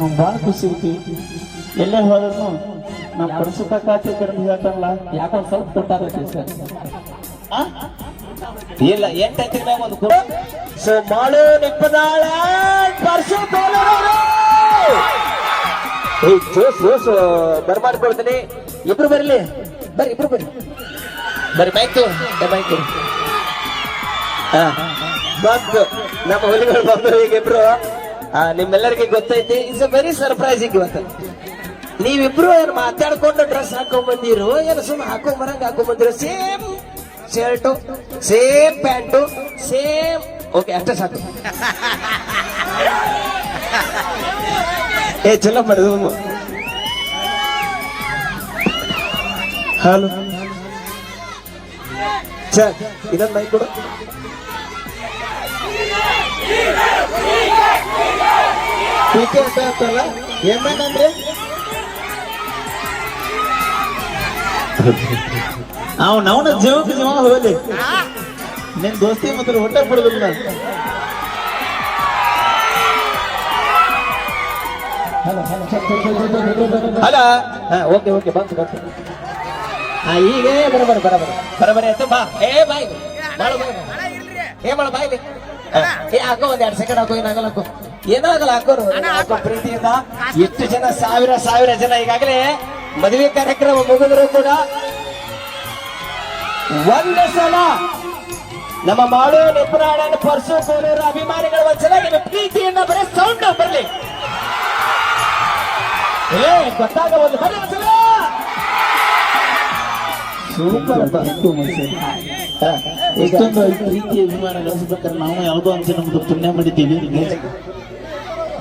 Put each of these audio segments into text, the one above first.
ನಮ್ಗೆ ಭಾಳ ಖುಷಿ ಐತಿ. ಎಲ್ಲೇ ಹೋದ್ರು ನಾವು ಪರಿಸುತ್ತ ಖಾತೆ ಕಡಿಮೆ ಹೇಳ್ತಾರಲ್ಲ ಯಾಕೊಂದ್ ಸ್ವಲ್ಪ ಕೊಟ್ಟಾಗತ್ತೆ ಸರ್? ಇಲ್ಲ ಎಂಟೈತಿ ಒಂದು ಕೂಡ. ಬರ್ಮಾಡ್ಕೊಳ್ತೀನಿ ಇಬ್ರು ಬರ್ಲಿ ಬರ್ರಿ, ಇಬ್ರು ಬರ್ರಿ. ಬರ್ರಿ ಮೈಕ್ ಮೈಕ್ ಹಾ ಬಂತು. ನಮ್ಮ ಹುಲಿಗಳು ಬಂದ್ರು ಈಗ ಇಬ್ರು. ನಿಮ್ಮೆಲ್ಲರಿಗೆ ಗೊತ್ತೈತಿ ಇಟ್ಸ್ ಅ ವೆರಿ ಸರ್ಪ್ರೈಸಿಂಗ್ ಇವತ್ತು. ನೀವಿಬ್ರು ಏನು ಮಾತಾಡ್ಕೊಂಡು ಡ್ರೆಸ್ ಹಾಕೊಂಡ್ ಬಂದಿರು, ಏನು ಸುಮ್ಮನೆ ಹಾಕೊಂಡ್ ಬರಂಗ ಹಾಕೊಂಡ್ ಬಂದಿರೋ same shirt same pant same okay ಅಷ್ಟೇ ಸಾಕು. ಏ ಚಲೋ ಮಾಡಿದ್ರು ಹಲೋ. ಸರ್ ಇದೊಂದು ಮೈ ಕೊಡು. ಪೀಕೆ ಅಂತ ಅಂತಲ್ಲ ಅಂದ್ರೆ? ಅವ್ ನವನ ಜೀವಕ್ಕೆ ಜೀವ ಹೋಗಲಿ. ನಿನ್ ದೋಸ್ತಿ ಮಾತ್ರ ಹೊಟ್ಟೆ ಬಿಡುದಿಲ್ಲ ಅಲ್ಲ ಓಕೆ ಓಕೆ, ಬಂತು ಬಂತು. ಈಗ ಬರಬರ ಬರಬರ ಬರಬರ ಆಯ್ತು ಬಾ. ಏ ಬಾಯ್ ಬಾಳ ಬಾಯ್ ಏ, ಬಾಳ ಬಾಯ್ ಏ ಹಾಕೋ ಒಂದ್ ಎರಡ್ ಸೆಕೆಂಡ್ ಹಾಕೋ ಏನಾಗಲ್ಲ ಹಾಕೋ. ಏನಾಗಲ್ಲ ಹಾಕೋರು. ಹಾಕೋ. ಪ್ರೀತಿಯಿಂದ. ಎಷ್ಟು ಜನ ಸಾವಿರ ಸಾವಿರ ಜನ ಈಗಾಗಲೇ ಮದುವೆ ಕಾರ್ಯಕ್ರಮ ಮುಗಿದ್ರು ಕೂಡ ಒಂದು ಸಲ ನಮ್ಮ ಮಾಡು ನಿಪುರಾಣ ಪರ್ಸು ಕೋಲೂರು ಅಭಿಮಾನಿಗಳ ಒಂದ್ಸಲ ನಿಮ್ಮ ಪ್ರೀತಿಯನ್ನ ಬರೀ ಸೌಂಡ್ ಬರಲಿ. ಏ ಗೊತ್ತಾಗ ಒಂದು ಬರೀ ಒಂದ್ಸಲ ಸೂಪರ್ ಇಷ್ಟೊಂದು ಪ್ರೀತಿ ಅಭಿಮಾನ ಗಳಿಸ್ಬೇಕಾದ್ರೆ ನಾವು ಯಾವುದೋ ಅಂತ ನಮ್ದು ಪುಣ್ಯ ಮಾಡಿದ್ದೀವಿ.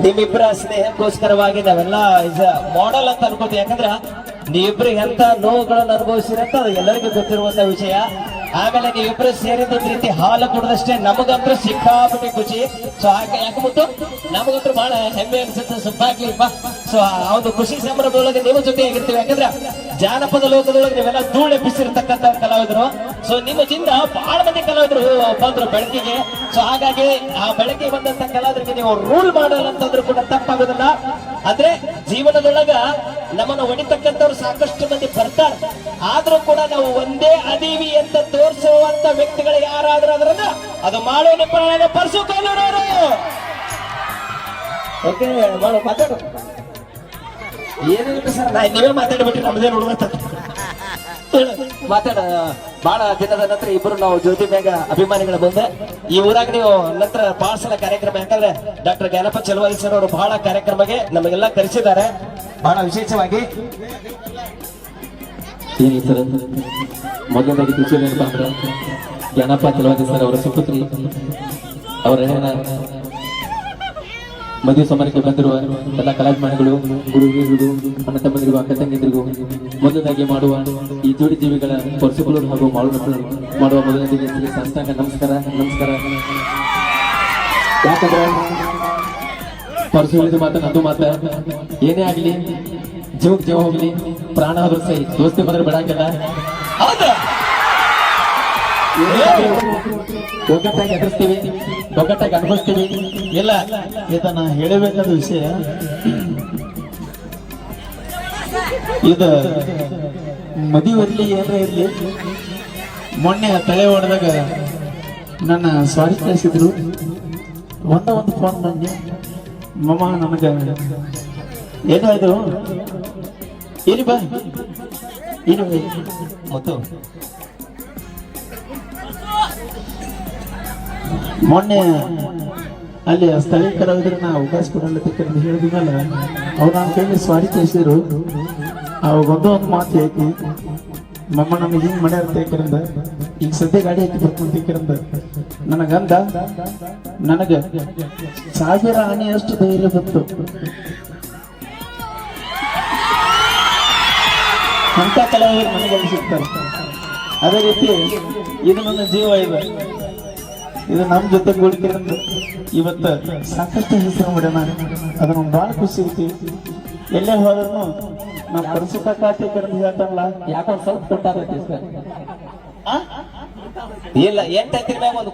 ನಿಮ್ಮಿಬ್ಬರ ಸ್ನೇಹಕ್ಕೋಸ್ಕರವಾಗಿ ನಾವೆಲ್ಲ ಇಸ್ ಮಾಡೆಲ್ ಅಂತ ಅನ್ಕೋತೀವಿ ಯಾಕಂದ್ರೆ ನೀವಿಬ್ರು ಎಂತ ನೋವುಗಳನ್ನು ಅನುಭವಿಸಿರಂತ ಅದು ಎಲ್ಲರಿಗೂ ಗೊತ್ತಿರುವಂತ ವಿಷಯ. ಆಮೇಲೆ ನೀವಿಬ್ರು ಸೇರಿದ ರೀತಿ ಹಾಲು ಕುಡಿದಷ್ಟೇ ನಮಗಂತೂ ಸಿಕ್ಕಾಪಟ್ಟೆ ಖುಷಿ. ಸೊ ಹಾಗೆ ಯಾಕೆ ಮುತ್ತು? ನಮಗಂತೂ ಬಹಳ ಹೆಮ್ಮೆ ಅನ್ಸುತ್ತೆ ಬಾ. ಸೊ ಆ ಒಂದು ಖುಷಿ ಸಂಭ್ರಮದೊಳಗೆ ನಿಮ್ಮ ಜೊತೆ ಆಗಿರ್ತೀವಿ. ಯಾಕಂದ್ರೆ ಜಾನಪದ ಲೋಕದೊಳಗೆ ನೀವೆಲ್ಲ ಧೂಳೆ ಎಬ್ಬಿಸಿರ್ತಕ್ಕಂಥ ಕಲಾವಿದರು. ಸೊ ನಿಮ್ಮ ಜಿಂದ ಬಹಳ ಮಂದಿ ಕಲಾವಿದರು ಬಂದ್ರು ಬೆಳಕಿಗೆ. ಸೊ ಹಾಗಾಗಿ ಆ ಬೆಳಕಿ ಬಂದಂತ ಕಲಾವಿದರಿಗೆ ನೀವು ರೂಲ್ ಮಾಡಲ್ ಅಂತಂದ್ರು ಕೂಡ ತಪ್ಪಾಗೋದಿಲ್ಲ. ಆದ್ರೆ ಜೀವನದೊಳಗ ನಮ್ಮನ್ನು ಒಡಿತಕ್ಕಂಥವ್ರು ಸಾಕಷ್ಟು ಮಂದಿ ಬರ್ತಾರೆ. ಆದ್ರೂ ಕೂಡ ನಾವು ಒಂದೇ ಅದೀವಿ ವ್ಯಕ್ತಿಗಳು ಯಾರಾದ್ರೂ ಅದ್ರನ್ನ ಅದು ಮಾಡೋ ನಿಪ್ಪಣ ಪರ್ಸು ಕೋಲೂರವರು ಓಕೆ ಮಾಡೋ ಮಾತಾಡು. ಏನಿಲ್ಲ ಸರ್. ನಾ ನೀವೇ ಮಾತಾಡ್ಬಿಟ್ರಿ ನೋಡುವ ಮಾತಾಡ. ಬಹಳ ದಿನದ ನಂತರ ಇಬ್ರು ನಾವು ಜ್ಯೋತಿ ಮೇಘ ಅಭಿಮಾನಿಗಳ ಮುಂದೆ. ಈ ಊರಾಗ ನೀವು ನಂತರ ಬಹಳ ಸಲ ಕಾರ್ಯಕ್ರಮ ಯಾಕಂದ್ರೆ ಡಾಕ್ಟರ್ ಜ್ಞಾನಪ್ಪ ಚಲವಾದಿ ಸರ್ ಅವರು ಬಹಳ ಕಾರ್ಯಕ್ರಮಕ್ಕೆ ನಮಗೆಲ್ಲ ಕರೆಸಿದ್ದಾರೆ. ಬಹಳ ವಿಶೇಷವಾಗಿ ಏನಿ ಸರ್ ಮೊದಲನೇದಾಗಿ ಖುಷಿ ಏನಪ್ಪ ಅಂದ್ರೆ ಜ್ಞಾನಪ್ಪ ಚಲವಾದಿ ಸರ್ ಅವರ ಸುಪುತ್ರಿ ಅವರ ಹೆಣ ಮದುವೆ ಸಮಾರಂಭಕ್ಕೆ ಬಂದಿರುವ ಎಲ್ಲ ಕಲಾಭಿಮಾನಿಗಳು ಗುರು ಹಿರಿಯರು ಅಣ್ಣ ತಮ್ಮಂದಿರಿಗೂ, ಅಕ್ಕ ತಂಗಿಯಂದಿರಿಗೂ ಮೊದಲನೇದಾಗಿ ಮಾಡುವ ಈ ಜೋಡಿ ಜೀವಿಗಳ ಪರಶುಗಳು ಹಾಗೂ ಮಾಡುವ ಮಾಡುವ ಮೊದಲನೇ ಶ್ರೀ ಸಾಷ್ಟಾಂಗ ನಮಸ್ಕಾರ ನಮಸ್ಕಾರ. ಯಾಕಂದ್ರೆ ಪರಶು ಹೇಳಿದ ಮಾತು ನಂದು ಮಾತ, ಏನೇ ಆಗ್ಲಿ ಜೀವಕ್ ಜೀವ ಹೋಗ್ಲಿ ಪ್ರಾಣ ಆದ್ರೂ ಸೈ ದೋಸ್ತಿ ಬಂದ್ರೆ ಬಿಡಂಗಿಲ್ಲ ಹೌದು? ಒಗ್ಗಟ್ಟಾಗಿ ಎದುರಿಸ್ತೀವಿ ಒಗ್ಗಟ್ಟಾಗಿ ಅನುಭವಿಸ್ತೀವಿ. ಇಲ್ಲ ಇದನ್ನ ಹೇಳಬೇಕಾದ ವಿಷಯ ಇದು ಮದುವೆಯಲ್ಲಿ ಏನಾರ ಇರ್ಲಿ ಮೊನ್ನೆ ತಲೆ ಹೊಡೆದಾಗ ನನ್ನ ಸ್ವಾರಿ ಕಳಿಸಿದ್ರು ಒಂದ ಒಂದು ಫೋನ್ ಬಂದು ಮಮ್ಮ ನನಗ ಏನು ಹೇಳಿದ್ರು ಇಲ್ಲಿ ಬಾ ಬಾ. ಮತ್ತು ಮೊನ್ನೆ ಅಲ್ಲಿ ಸ್ಥಳೀಯ ಕಲಾವಿದ್ರನ್ನ ನಾ ಅವಕಾಶ ಕೊಡಲ್ಲ ಅಂತ ಹೇಳಿದ್ಮೇಲೆ ಅವ್ರು ನಾನು ಕೇಳಿ ಸ್ವಾರಿ ಕಳಿಸಿದ್ರು. ಅವಾಗ ಒಂದೋ ಒಂದು ಮಾತು ಐತಿ ಮಮ್ಮ ನಮಗೆ ಹಿಂಗೆ ಮಾಡ್ಯಾರ ತೇಕರಿಂದ ಈಗ ಸದ್ಯ ಗಾಡಿ ಬರ್ಕೊಂಡು ತೇಕರಿಂದ ನನಗಂದ ನನಗ ಸಾವಿರ ಆನೆಯಷ್ಟು ಧೈರ್ಯ ಬಂತು. ಅಂತ ಕಲಾವಿದರು ನನಗೆ ಸಿಗ್ತಾರೆ. ಅದೇ ರೀತಿ ಇದು ನನ್ನ ಜೀವ ಇದೆ. ಇದು ನಮ್ಮ ಜೊತೆ ಕೂಡಿಕೆ ಇವತ್ತು ಸಾಕಷ್ಟು ಹೆಸರು ಮಾಡ್ಯಾನ ನಾನು ಅದನ್ನು ಭಾಳ ಖುಷಿ ಐತಿ ಎಲ್ಲೇ ಹೋದ್ರು ನಾವು ಪರಿಸುತ್ತ ಖಾತೆ ಕರೆದು ಹೇಳ್ತಾರಲ್ಲ ಯಾಕೊಂದು ಸ್ವಲ್ಪ ಕೊಟ್ಟಾರೈತಿ ಸರ್ ಇಲ್ಲ ಹತ್ತಿರ ಮ್ಯಾಗ ಒಂದು